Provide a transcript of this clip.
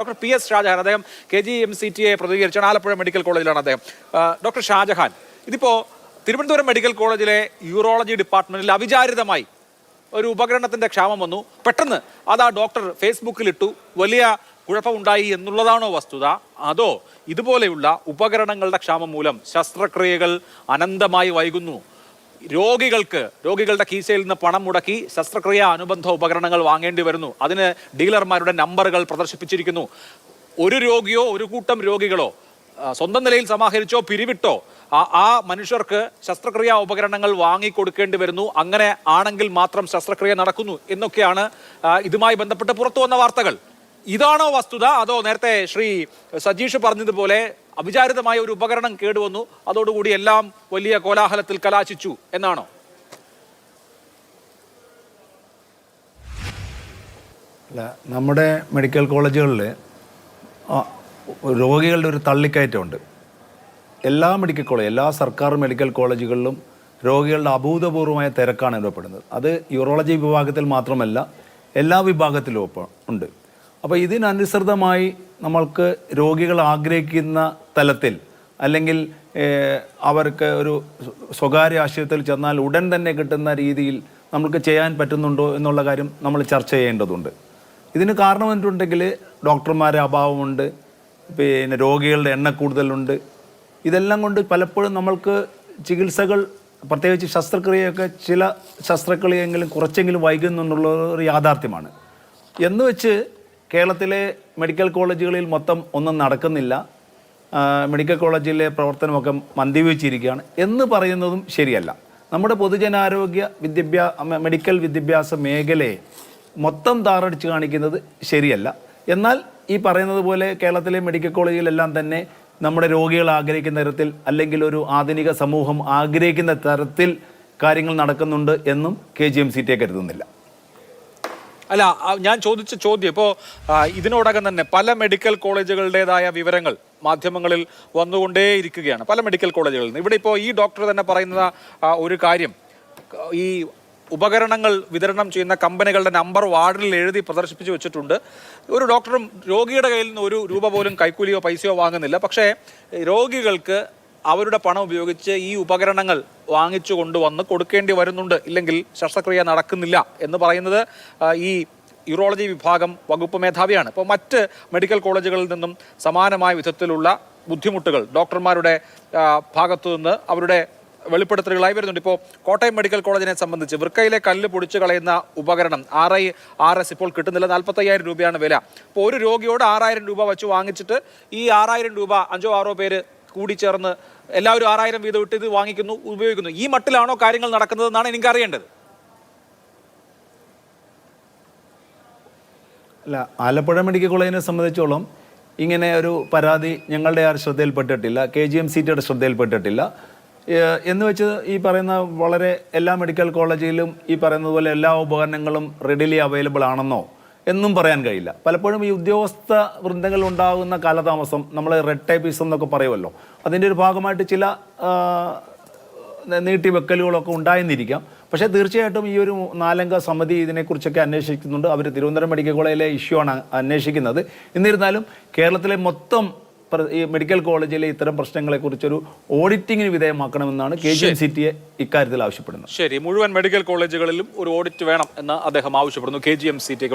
Doctor P S Shajahan അദ്ദേഹം K G M C T A പ്രതികരിച്ചാണ് Alappuzha medical കോളേജിലാണ് അദ്ദേഹം. Doctor Shah Jahan ഇതിപ്പോൾ തിരുവനന്തപുരം മെഡിക്കൽ കോളേജിലെ യൂറോളജി ഡിപ്പാർട്ട്മെന്റിൽ അവിചാരിതമായി ഒരു ഉപകരണത്തിന്റെ ക്ഷാമം വന്നു. പെട്ടെന്ന് അത് ആ ഡോക്ടർ ഫേസ്ബുക്കിൽ ഇട്ടു വലിയ കുഴപ്പമുണ്ടായി എന്നുള്ളതാണോ വസ്തുത? അതോ ഇതുപോലെയുള്ള ഉപകരണങ്ങളുടെ ക്ഷാമം മൂലം ശസ്ത്രക്രിയകൾ അനന്തമായി വൈകുന്നു? രോഗികൾക്ക് രോഗികളുടെ കീശയിൽ നിന്ന് പണം മുടക്കി ശസ്ത്രക്രിയ അനുബന്ധ ഉപകരണങ്ങൾ വാങ്ങേണ്ടി വരുന്നു. അതിന് ഡീലർമാരുടെ നമ്പറുകൾ പ്രദർശിപ്പിച്ചിരിക്കുന്നു. ഒരു രോഗിയോ ഒരു കൂട്ടം രോഗികളോ സ്വന്തം നിലയിൽ സമാഹരിച്ചോ പിരിവിട്ടോ ആ ആ മനുഷ്യർക്ക് ശസ്ത്രക്രിയാ ഉപകരണങ്ങൾ വാങ്ങിക്കൊടുക്കേണ്ടി വരുന്നു. അങ്ങനെ ആണെങ്കിൽ മാത്രം ശസ്ത്രക്രിയ നടക്കുന്നു എന്നൊക്കെയാണ് ഇതുമായി ബന്ധപ്പെട്ട് പുറത്തു വന്ന വാർത്തകൾ. ഇതാണോ വസ്തുത? അതോ നേരത്തെ ശ്രീ സജീഷ് പറഞ്ഞതുപോലെ അവിചാരിതമായ ഒരു ഉപകരണം കേടുവന്നു. അതോടുകൂടി എല്ലാം വലിയ കോലാഹലത്തിൽ കലാശിച്ചു എന്നാണോ? അല്ല നമ്മുടെ മെഡിക്കൽ കോളേജുകളിൽ രോഗികളുടെ ഒരു തള്ളിക്കയറ്റമുണ്ട്. എല്ലാ മെഡിക്കൽ കോളേജ് എല്ലാ സർക്കാർ മെഡിക്കൽ കോളേജുകളിലും രോഗികളുടെ അഭൂതപൂർവമായ തിരക്കാണ് അനുഭവപ്പെടുന്നത്. അത് യൂറോളജി വിഭാഗത്തിൽ മാത്രമല്ല എല്ലാ വിഭാഗത്തിലും ഉണ്ട്. അപ്പോൾ ഇതിനനുസൃതമായി നമ്മൾക്ക് രോഗികൾ ആഗ്രഹിക്കുന്ന തലത്തിൽ അല്ലെങ്കിൽ അവർക്ക് ഒരു സ്വകാര്യ ആശുപത്രിയിൽ ചെന്നാൽ ഉടൻ തന്നെ കിട്ടുന്ന രീതിയിൽ നമുക്ക് ചെയ്യാൻ പറ്റുന്നുണ്ടോ എന്നുള്ള കാര്യം നമ്മൾ ചർച്ച ചെയ്യേണ്ടതുണ്ട്. ഇതിന് കാരണം എന്നിട്ടുണ്ടെങ്കിൽ ഡോക്ടർമാരെ അഭാവമുണ്ട് പിന്നെ രോഗികളുടെ എണ്ണ കൂടുതലുണ്ട്. ഇതെല്ലാം കൊണ്ട് പലപ്പോഴും നമ്മൾക്ക് ചികിത്സകൾ പ്രത്യേകിച്ച് ശസ്ത്രക്രിയയൊക്കെ ചില ശസ്ത്രക്രിയയെങ്കിലും കുറച്ചെങ്കിലും വൈകുന്നുന്നുള്ള ഒരു യാഥാർത്ഥ്യമാണ്. എന്ന് വെച്ച് കേരളത്തിലെ മെഡിക്കൽ കോളേജുകളിൽ മൊത്തം ഒന്നും നടക്കുന്നില്ല. മെഡിക്കൽ കോളേജിലെ പ്രവർത്തനമൊക്കെ മന്ദിവച്ചിരിക്കുകയാണ് എന്ന് പറയുന്നതും ശരിയല്ല. നമ്മുടെ പൊതുജനാരോഗ്യ വിദ്യാഭ്യാസ മെഡിക്കൽ വിദ്യാഭ്യാസ മേഖലയെ മൊത്തം താറടിച്ച് കാണിക്കുന്നത് ശരിയല്ല. എന്നാൽ ഈ പറയുന്നത് പോലെ കേരളത്തിലെ മെഡിക്കൽ കോളേജിലെല്ലാം തന്നെ നമ്മുടെ രോഗികൾ ആഗ്രഹിക്കുന്ന തരത്തിൽ അല്ലെങ്കിൽ ഒരു ആധുനിക സമൂഹം ആഗ്രഹിക്കുന്ന തരത്തിൽ കാര്യങ്ങൾ നടക്കുന്നുണ്ട് എന്നും K G M C T കരുതുന്നില്ല. അല്ല ഞാൻ ചോദിച്ച ചോദ്യം. ഇപ്പോൾ ഇതിനോടകം തന്നെ പല മെഡിക്കൽ കോളേജുകളുടേതായ വിവരങ്ങൾ മാധ്യമങ്ങളിൽ വന്നുകൊണ്ടേയിരിക്കുകയാണ് പല മെഡിക്കൽ കോളേജുകളിൽ നിന്ന്. ഇവിടെ ഇപ്പോൾ ഈ ഡോക്ടർ തന്നെ പറയുന്ന ഒരു കാര്യം. ഈ ഉപകരണങ്ങൾ വിതരണം ചെയ്യുന്ന കമ്പനികളുടെ നമ്പർ വാർഡിൽ എഴുതി പ്രദർശിപ്പിച്ച് വെച്ചിട്ടുണ്ട്. ഒരു ഡോക്ടറും രോഗിയുടെ കയ്യിൽ നിന്ന് ഒരു രൂപ പോലും കൈക്കൂലിയോ പൈസയോ വാങ്ങുന്നില്ല. പക്ഷേ രോഗികൾക്ക് അവരുടെ പണം ഉപയോഗിച്ച് ഈ ഉപകരണങ്ങൾ വാങ്ങിച്ചു കൊണ്ടുവന്ന് കൊടുക്കേണ്ടി വരുന്നുണ്ട്. ഇല്ലെങ്കിൽ ശസ്ത്രക്രിയ നടക്കുന്നില്ല എന്ന് പറയുന്നത് ഈ യൂറോളജി വിഭാഗം വകുപ്പ് മേധാവിയാണ്. ഇപ്പോൾ മറ്റ് മെഡിക്കൽ കോളേജുകളിൽ നിന്നും സമാനമായ വിധത്തിലുള്ള ബുദ്ധിമുട്ടുകൾ ഡോക്ടർമാരുടെ ഭാഗത്തു നിന്ന് അവരുടെ വെളിപ്പെടുത്തലുകളായി വരുന്നുണ്ട്. ഇപ്പോൾ കോട്ടയം മെഡിക്കൽ കോളേജിനെ സംബന്ധിച്ച് വൃക്കയിലെ കല്ല് പൊടിച്ചു കളയുന്ന ഉപകരണം ആർ ഐ ആർ എസ് ഇപ്പോൾ കിട്ടുന്നില്ല. നാൽപ്പത്തയ്യായിരം രൂപയാണ് വില. അപ്പോൾ ഒരു രോഗിയോട് ആറായിരം രൂപ വെച്ച് വാങ്ങിച്ചിട്ട് ഈ ആറായിരം രൂപ അഞ്ചോ ആറോ പേര് കൂടി ചേർന്ന് എല്ലാവരും ആറായിരം വീതം ഇട്ട് ഇത് വാങ്ങിക്കുന്നു ഉപയോഗിക്കുന്നു. ഈ മട്ടിലാണോ കാര്യങ്ങൾ നടക്കുന്നതെന്നാണ് എനിക്ക് അല്ല ആലപ്പുഴ മെഡിക്കൽ കോളേജിനെ സംബന്ധിച്ചോളം ഇങ്ങനെ ഒരു പരാതി ഞങ്ങളുടെ ആ ശ്രദ്ധയിൽപ്പെട്ടിട്ടില്ല കെ ജി എം സി ടിയുടെ ശ്രദ്ധയിൽപ്പെട്ടിട്ടില്ല. എന്ന് വെച്ച് ഈ പറയുന്ന വളരെ എല്ലാ മെഡിക്കൽ കോളേജിലും ഈ പറയുന്നത് പോലെ എല്ലാ ഉപകരണങ്ങളും റെഡിലി അവൈലബിൾ ആണെന്നോ എന്നും പറയാൻ കഴിയില്ല. പലപ്പോഴും ഈ ഉദ്യോഗസ്ഥ വൃന്ദങ്ങളിൽ ഉണ്ടാകുന്ന കാലതാമസം നമ്മൾ റെഡ് ടൈപ്പീസ് എന്നൊക്കെ പറയുമല്ലോ അതിന്റെ ഒരു ഭാഗമായിട്ട് ചില നീട്ടി നീട്ടിവെക്കലുകളൊക്കെ ഉണ്ടായെന്നിരിക്കാം. പക്ഷേ തീർച്ചയായിട്ടും ഈ ഒരു നാലംഗ സമിതി ഇതിനെക്കുറിച്ചൊക്കെ അന്വേഷിക്കുന്നുണ്ട്. അവർ തിരുവനന്തപുരം മെഡിക്കൽ കോളേജിലെ ഇഷ്യൂ ആണ് അന്വേഷിക്കുന്നത്. എന്നിരുന്നാലും കേരളത്തിലെ മൊത്തം ഈ മെഡിക്കൽ കോളേജിലെ ഇത്തരം പ്രശ്നങ്ങളെക്കുറിച്ചൊരു ഓഡിറ്റിങ്ങിന് വിധേയമാക്കണമെന്നാണ് K G N C T ഇക്കാര്യത്തിൽ ആവശ്യപ്പെടുന്നത്. ശരി മുഴുവൻ മെഡിക്കൽ കോളേജുകളിലും ഒരു ഓഡിറ്റ് വേണം എന്ന് അദ്ദേഹം ആവശ്യപ്പെടുന്നു. K G M C T